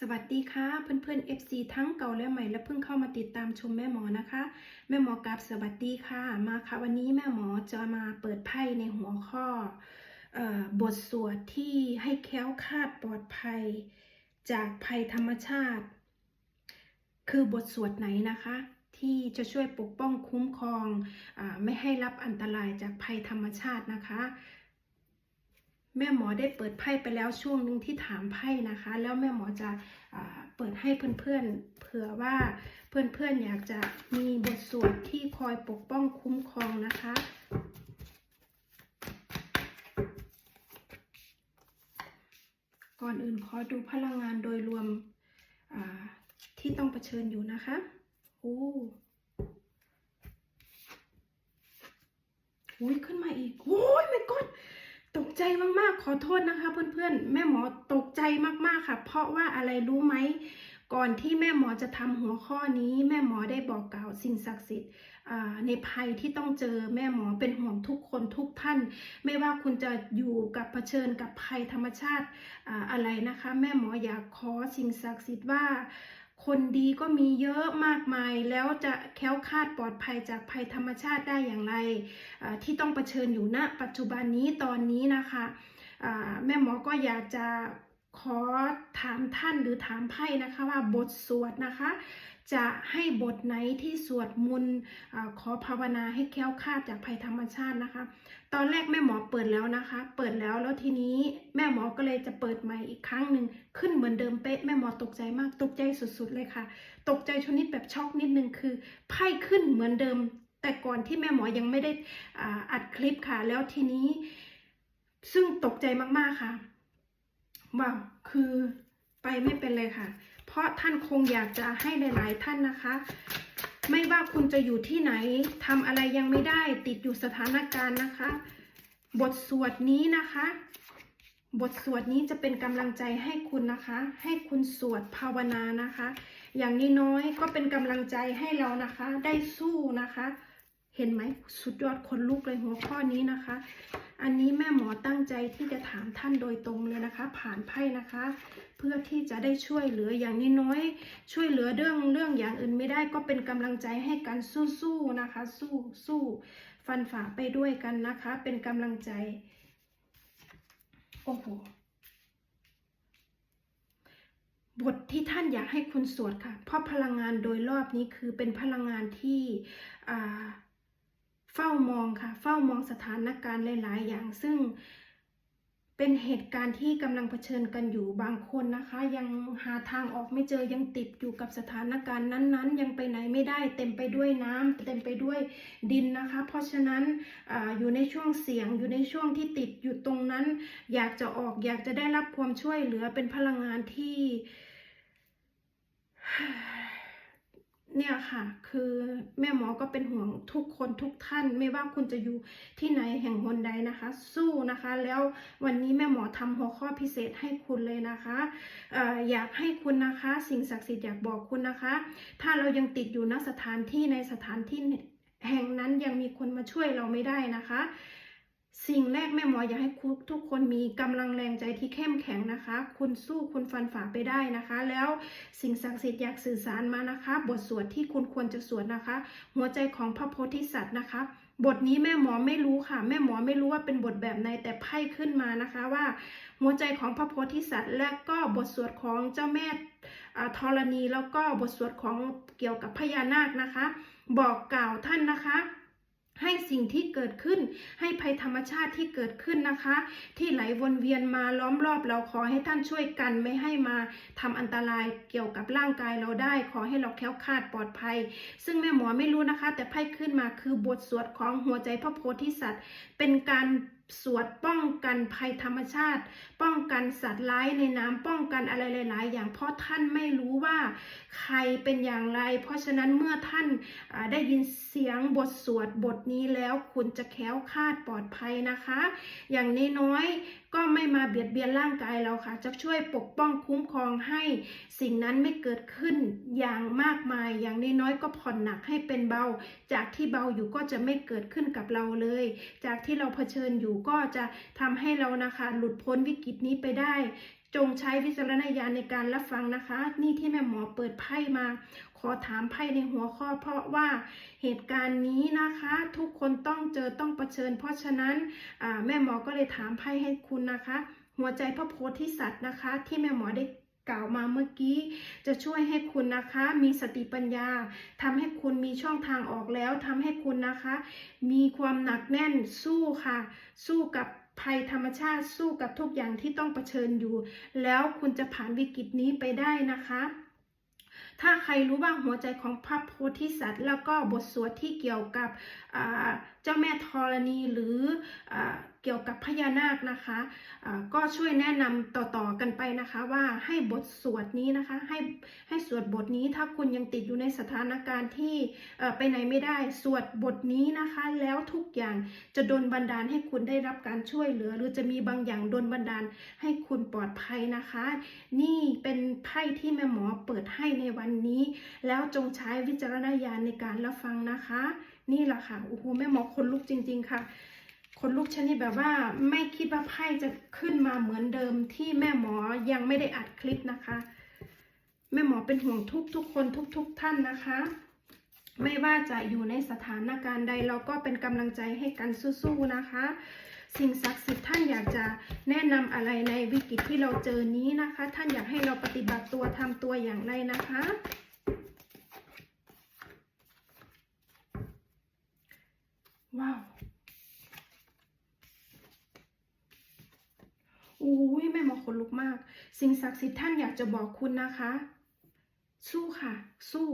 สวัสดีค่ะเพื่อนๆ FC ทั้งเก่าและใหม่และเพิ่งเข้ามาติดตามชมแม่หมอนะคะ แม่หมอกราบสวัสดีค่ะมาค่ะ วันนี้แม่หมอจะมาเปิดไพ่ในหัวข้ออบทสวดที่ให้แค้วคาดปลอดภัย จากภัยธรรมชาติ คือบทสวดไหนนะคะ ที่จะช่วยปกป้องคุ้มครองอไม่ให้รับอันตรายจากภัยธรรมชาตินะคะ แม่หมอได้เปิดไพ่ไปแล้วช่วงหนึ่งที่ถามไพ่นะคะ แล้วแม่หมอจะอเปิดให้เพื่อนๆ เผื่อว่าเพื่อนๆอยากจะมีบทสวดที่คอยปกป้องคุ้มครองนะคะก่อนอื่นขอดูพลังงานโดยรวมที่ต้องเผชิญอยู่นะคะโอ้อุ้ยขึ้นมาอีกโอ้ยไม่กด ใจมากๆ ขอโทษนะคะเพื่อนๆ แม่หมอตกใจมากๆค่ะ เพราะว่าอะไรรู้ไหม ก่อนที่แม่หมอจะทำหัวข้อนี้ แม่หมอได้บอกกล่าวสิ่งศักดิ์สิทธิ์ในภัยที่ต้องเจอแม่หมอเป็นห่วงทุกคนทุกท่าน ไม่ว่าคุณจะอยู่กับเผชิญกับภัยธรรมชาติอ่าอะไรนะคะ แม่หมออยากขอสิ่งศักดิ์สิทธิ์ว่า คนดีก็มีเยอะมากมาย แล้วจะแค้วคาดปลอดภัยจากภัยธรรมชาติได้อย่างไร ที่ต้องเผชิญอยู่ณปัจจุบันนี้ตอนนี้นะคะแม่หมอก็อยากจะ ขอถามท่านหรือถามไพ่นะคะว่าบทสวดนะคะ จะให้บทไหนที่สวดมนต์ขอภาวนาให้แค้วคลาดจากภัยธรรมชาตินะคะ ตอนแรกแม่หมอเปิดแล้วนะคะ เปิดแล้วแล้วทีนี้แม่หมอก็เลยจะเปิดใหม่อีกครั้งหนึ่งขึ้นเหมือนเดิมเป๊ะแม่หมอตกใจมากตกใจสุดๆเลยค่ะ ตกใจชนิดแบบช็อกนิดนึงคือไพ่ขึ้นเหมือนเดิม แต่ก่อนที่แม่หมอยังไม่ได้ออัดคลิปค่ะ แล้วทีนี้ซึ่งตกใจมากๆค่ะ ว้าวคือไปไม่เป็นเลยค่ะ เพราะท่านคงอยากจะให้หลาย ๆ ท่านนะคะ ไม่ว่าคุณจะอยู่ที่ไหนทำอะไรยังไม่ได้ติดอยู่สถานการณ์นะคะ บทสวดนี้นะคะ บทสวดนี้จะเป็นกำลังใจให้คุณนะคะ ให้คุณสวดภาวนานะคะ อย่างน้อยๆก็เป็นกำลังใจให้เรานะคะ ได้สู้นะคะ เห็นไหมสุดยอดคนลุกเลยหัวข้อนี้นะคะ อันนี้แม่หมอตั้งใจที่จะถามท่านโดยตรงเลยนะคะ ผ่านไพ่นะคะ เพื่อที่จะได้ช่วยเหลืออย่างน้อยๆช่วยเหลือเรื่องเรื่องอย่างอื่นไม่ได้ก็เป็นกำลังใจให้กันสู้ๆนะคะ สู้สู้ฟันฝ่าไปด้วยกันนะคะ เป็นกำลังใจโอ้โหบทที่ท่านอยากให้คุณสวดค่ะ เพราะพลังงานโดยรอบนี้คือเป็นพลังงานที่อ่า เฝ้ามองค่ะ เฝ้ามองสถานการณ์หลาย ๆ อย่างซึ่งเป็นเหตุการณ์ที่กำลังเผชิญกันอยู่บางคนนะคะ ยังหาทางออกไม่เจอยังติดอยู่กับสถานการณ์นั้นๆ ยังไปไหนไม่ได้เต็มไปด้วยน้ำเต็มไปด้วยดินนะคะ เพราะฉะนั้นออยู่ในช่วงเสี่ยงอยู่ในช่วงที่ติดอยู่ตรงนั้น อยากจะออกอยากจะได้รับความช่วยเหลือเป็นพลังงานที่ เนี่ยค่ะ คือแม่หมอก็เป็นห่วงทุกคนทุกท่าน ไม่ว่าคุณจะอยู่ที่ไหนแห่งหนใดนะคะ สู้นะคะ แล้ววันนี้แม่หมอทำหัวข้อพิเศษให้คุณเลยนะคะอออยากให้คุณนะคะ สิ่งศักดิ์สิทธิ์อยากบอกคุณนะคะ ถ้าเรายังติดอยู่ณสถานที่ในสถานที่แห่งนั้นยังมีคนมาช่วยเราไม่ได้นะคะ สิ่งแรกแม่หมออยากให้คุณทุกคนมีกำลังแรงใจที่เข้มแข็งนะคะ คุณสู้คุณฟันฝ่าไปได้นะคะ แล้วสิ่งศักดิ์สิทธิ์อยากสื่อสารมานะคะ บทสวดที่คุณควรจะสวดนะคะ หัวใจของพระโพธิสัตว์นะคะ บทนี้แม่หมอไม่รู้ค่ะ แม่หมอไม่รู้ว่าเป็นบทแบบไหนแต่ไพ่ขึ้นมานะคะว่า หัวใจของพระโพธิสัตว์ และก็บทสวดของเจ้าแม่ธรณีแล้วก็บทสวดของเกี่ยวกับพญานาคนะคะ บอกกล่าวท่านนะคะ ให้สิ่งที่เกิดขึ้น ให้ภัยธรรมชาติที่เกิดขึ้นนะคะ ที่ไหลวนเวียนมาล้อมรอบเราขอให้ท่านช่วยกันไม่ให้มาทำอันตรายเกี่ยวกับร่างกายเราได้ ขอให้เราแคล้วคลาดปลอดภัย ซึ่งแม่หมอไม่รู้นะคะ แต่ไพ่ขึ้นมาคือบทสวดของหัวใจพระโพธิสัตว์ เป็นการ สวดป้องกันภัยธรรมชาติ ป้องกันสัตว์ร้ายในน้ำป้องกันอะไรหลาย ๆ อย่างเพราะท่านไม่รู้ว่าใครเป็นอย่างไร เพราะฉะนั้นเมื่อท่านได้ยินเสียงบทสวดบทนี้แล้วคุณจะแค้วคาดปลอดภัยนะคะ อย่างน้อยก็ไม่มาเบียดเบียนร่างกายเราค่ะ จะช่วยปกป้องคุ้มครองให้สิ่งนั้นไม่เกิดขึ้นอย่างมากมาย อย่างน้อยๆก็ผ่อนหนักให้เป็นเบา จากที่เบาอยู่ก็จะไม่เกิดขึ้นกับเราเลย จากที่เราเผชิญอยู่ก็จะทำให้เรานะคะ หลุดพ้นวิกฤตนี้ไปได้ จงใช้วิจารณญาณในการรับฟังนะคะ นี่ที่แม่หมอเปิดไพ่มา อถามไพ่ในหัวข้อ เพราะว่าเหตุการณ์นี้นะคะ ทุกคนต้องเจอต้องเผชิญ เพราะฉะนั้นแม่หมอก็เลยถามไพ่ให้คุณนะคะ หัวใจพระโพธิสัตว์นะคะ ที่แม่หมอได้กล่าวมาเมื่อกี้จะช่วยให้คุณนะคะ มีสติปัญญาทำให้คุณมีช่องทางออกแล้วทำให้คุณนะคะ มีความหนักแน่นสู้ค่ะ สู้กับภัยธรรมชาติสู้กับทุกอย่างที่ต้องเผชิญอยู่ แล้วคุณจะผ่านวิกฤตนี้ไปได้นะคะ ถ้าใครรู้บ้างหัวใจของพระโพธิสัตว์ แล้วก็บทสวดที่เกี่ยวกับเจ้าแม่ธรณีหรืออเกี่ยวกับพญานาคนะคะก็ช่วยแนะนำต่อๆกันไปนะคะว่าให้บทสวดนี้นะคะ ให้ให้สวดบทนี้ถ้าคุณยังติดอยู่ในสถานการณ์ที่ไปไหนไม่ได้สวดบทนี้นะคะ แล้วทุกอย่างจะดลบันดาลให้คุณได้รับการช่วยเหลือ หรือจะมีบางอย่างดลบันดาลให้คุณปลอดภัยนะคะ นี่เป็นไพ่ที่แม่หมอเปิดให้ในวันนี้ แล้วจงใช้วิจารณญาณในการรับฟังนะคะ นี่แหละค่ะโอ้โหแม่หมอคนลุกจริง ๆ ค่ะ คนลุกชนิดแบบว่าไม่คิดว่าไพ่จะขึ้นมาเหมือนเดิมที่แม่หมอยังไม่ได้อัดคลิปนะคะ แม่หมอเป็นห่วงทุกทุกคนทุกๆท่านนะคะ ไม่ว่าจะอยู่ในสถานการณ์ใดเราก็เป็นกำลังใจให้กันสู้ๆนะคะ สิ่งศักดิ์สิทธิ์ท่านอยากจะแนะนำอะไรในวิกฤตที่เราเจอนี้นะคะ ท่านอยากให้เราปฏิบัติตัวทำตัวอย่างไรนะคะว้าว อุ้ยแม่หมอขนลุกมาก สิ่งศักดิ์สิทธิ์ท่านอยากจะบอกคุณนะคะ สู้ค่ะ สู้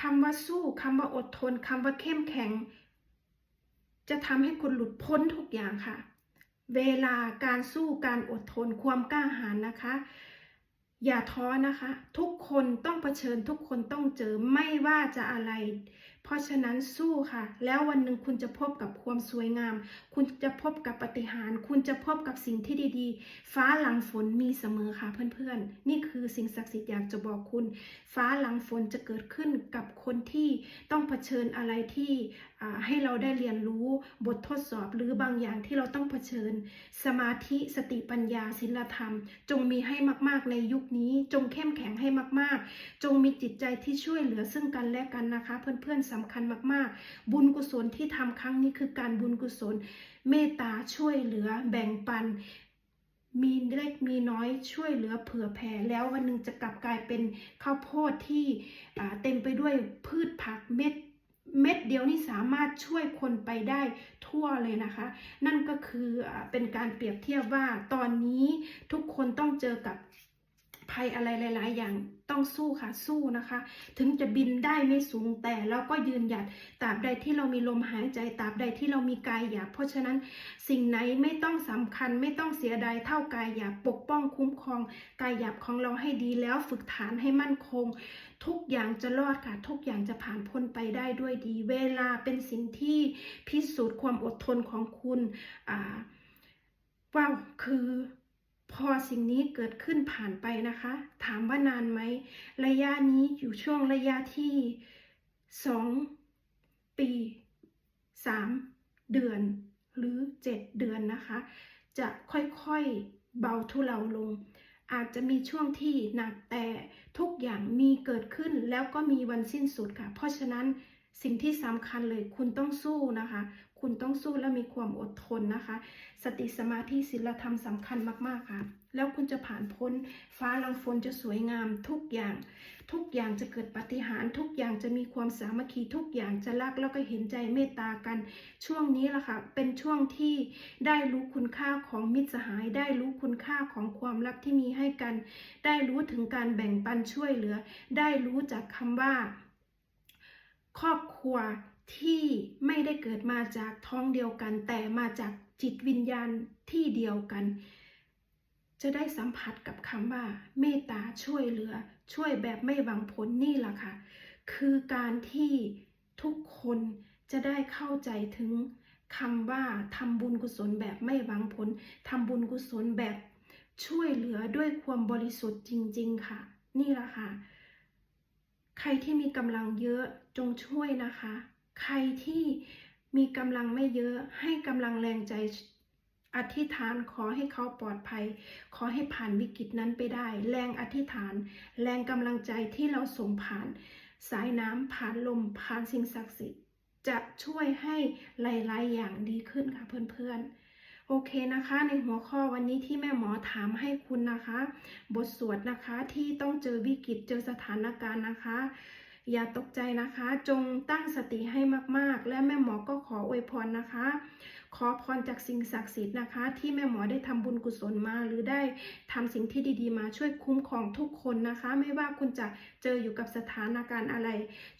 คำว่าสู้คำว่าอดทนคำว่าเข้มแข็ง จะทำให้คุณหลุดพ้นทุกอย่างค่ะ เวลาการสู้การอดทนความกล้าหาญนะคะ อย่าท้อนะคะ ทุกคนต้องเผชิญทุกคนต้องเจอไม่ว่าจะอะไรเพราะฉะนั้นสู้ค่ะ แล้ววันหนึ่งคุณจะพบกับความสวยงาม คุณจะพบกับปาฏิหารย์คุณจะพบกับสิ่งที่ดีๆ ฟ้าหลังฝนมีเสมอค่ะเพื่อนๆ นี่คือสิ่งศักดิ์สิทธิ์อยากจะบอกคุณ ฟ้าหลังฝนจะเกิดขึ้นกับคนที่ต้องเผชิญอะไรที่ให้เราได้เรียนรู้บททดสอบหรือบางอย่างที่เราต้องเผชิญ สมาธิสติปัญญาศีลธรรม จงมีให้มากๆในยุคนี้ จงเข้มแข็งให้มากๆ จงมีจิตใจที่ช่วยเหลือซึ่งกันและกันนะคะ เพื่อนๆสำคัญมากๆ บุญกุศลที่ทำครั้งนี้คือการบุญกุศล เมตตาช่วยเหลือแบ่งปัน มีเล็กมีน้อยช่วยเหลือเผื่อแผ่แล้ววันหนึ่งจะกลับกลายเป็นข้าวโพดที่เต็มไปด้วยพืชผักเม็ดเม็ดเดียวนี่สามารถช่วยคนไปได้ทั่วเลยนะคะ นั่นก็คือเป็นการเปรียบเทียบว่าตอนนี้ทุกคนต้องเจอกับ ภัยอะไรหลาย ๆ อย่างต้องสู้ค่ะสู้นะคะ ถึงจะบินได้ไม่สูงแต่เราก็ยืนหยัดตราบใดที่เรามีลมหายใจตราบใดที่เรามีกายหยาบเพราะฉะนั้นสิ่งไหนไม่ต้องสำคัญไม่ต้องเสียดายเท่ากายหยาบปกป้องคุ้มครองกายหยาบของเราให้ดีแล้วฝึกฐานให้มั่นคง ทุกอย่างจะรอดค่ะ ทุกอย่างจะผ่านพ้นไปได้ด้วยดี เวลาเป็นสิ่งที่พิสูจน์ความอดทนของคุณอ่าว้าวคือ พอสิ่งนี้เกิดขึ้นผ่านไปนะคะ ถามว่านานไหม ระยะนี้อยู่ช่วงระยะที่สองปีสามเดือนหรือเจ็ดเดือนนะคะ จะค่อยๆเบาทุเลาลง อาจจะมีช่วงที่หนักแต่ทุกอย่างมีเกิดขึ้นแล้วก็มีวันสิ้นสุดค่ะ เพราะฉะนั้นสิ่งที่สำคัญเลยคุณต้องสู้นะคะ คุณต้องสู้และมีความอดทนนะคะ สติสมาธิศีลธรรมสำคัญมากๆค่ะ แล้วคุณจะผ่านพ้น ฟ้าลังฝนจะสวยงามทุกอย่าง ทุกอย่างจะเกิดปาฏิหารย์ทุกอย่างจะมีความสามัคคีทุกอย่างจะรักแล้วก็เห็นใจเมตตากัน ช่วงนี้ล่ะค่ะ เป็นช่วงที่ได้รู้คุณค่าของมิตรสหาย ได้รู้คุณค่าของความรักที่มีให้กัน ได้รู้ถึงการแบ่งปันช่วยเหลือ ได้รู้จากคำว่า ครอบครัว ที่ไม่ได้เกิดมาจากท้องเดียวกัน แต่มาจากจิตวิญญาณที่เดียวกัน จะได้สัมผัสกับคำว่า เมตตาช่วยเหลือ ช่วยแบบไม่หวังผลนี่แหละค่ะ คือการที่ทุกคนจะได้เข้าใจถึงคำว่าทำบุญกุศลแบบไม่หวังผลทำบุญกุศลแบบช่วยเหลือด้วยความบริสุทธิ์จริง ๆ ค่ะ นี่แหละค่ะ ใครที่มีกำลังเยอะจงช่วยนะคะ ใครที่มีกำลังไม่เยอะให้กำลังแรงใจอธิษฐานขอให้เขาปลอดภัย ขอให้ผ่านวิกฤตนั้นไปได้ แรงอธิษฐาน แรงกำลังใจที่เราส่งผ่าน สายน้ำผ่านลมผ่านสิ่งศักดิ์สิทธิ์จะช่วยให้หลายๆ อย่างดีขึ้นค่ะเพื่อนๆ โอเคนะคะ ในหัวข้อวันนี้ที่แม่หมอถามให้คุณนะคะ บทสวดนะคะที่ต้องเจอวิกฤตเจอสถานการณ์นะคะ อย่าตกใจนะคะ จงตั้งสติให้มากๆ และแม่หมอก็ขออวยพรนะคะ ขอพรจากสิ่งศักดิ์สิทธิ์นะคะ ที่แม่หมอได้ทำบุญกุศลมา หรือได้ทำสิ่งที่ดีๆมาช่วยคุ้มครองทุกคนนะคะ ไม่ว่าคุณจะเจออยู่กับสถานการณ์อะไร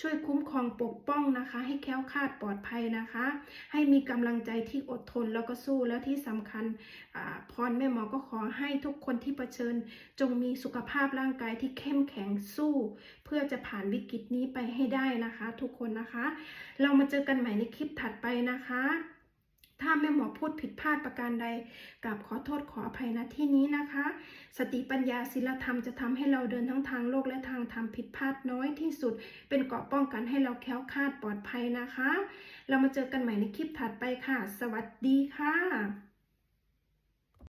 ช่วยคุ้มครองปกป้องนะคะ ให้แค้วคาดปลอดภัยนะคะ ให้มีกำลังใจที่อดทนแล้วก็สู้แล้วที่สำคัญพรแม่หมอก็ขอให้ทุกคนที่เผชิญ จงมีสุขภาพร่างกายที่เข้มแข็งสู้ เพื่อจะผ่านวิกฤตนี้ไปให้ได้นะคะ ทุกคนนะคะ เรามาเจอกันใหม่ในคลิปถัดไปนะคะ ถ้าแม่หมอพูดผิดพลาดประการใดกับขอโทษขออภัยณที่นี้นะคะ สติปัญญาศีลธรรมจะทำให้เราเดินทั้งทางโลกและทางธรรมผิดพลาดน้อยที่สุด เป็นเกราะป้องกันให้เราแค้วคลาดปลอดภัยนะคะ เรามาเจอกันใหม่ในคลิปถัดไปค่ะ สวัสดีค่ะ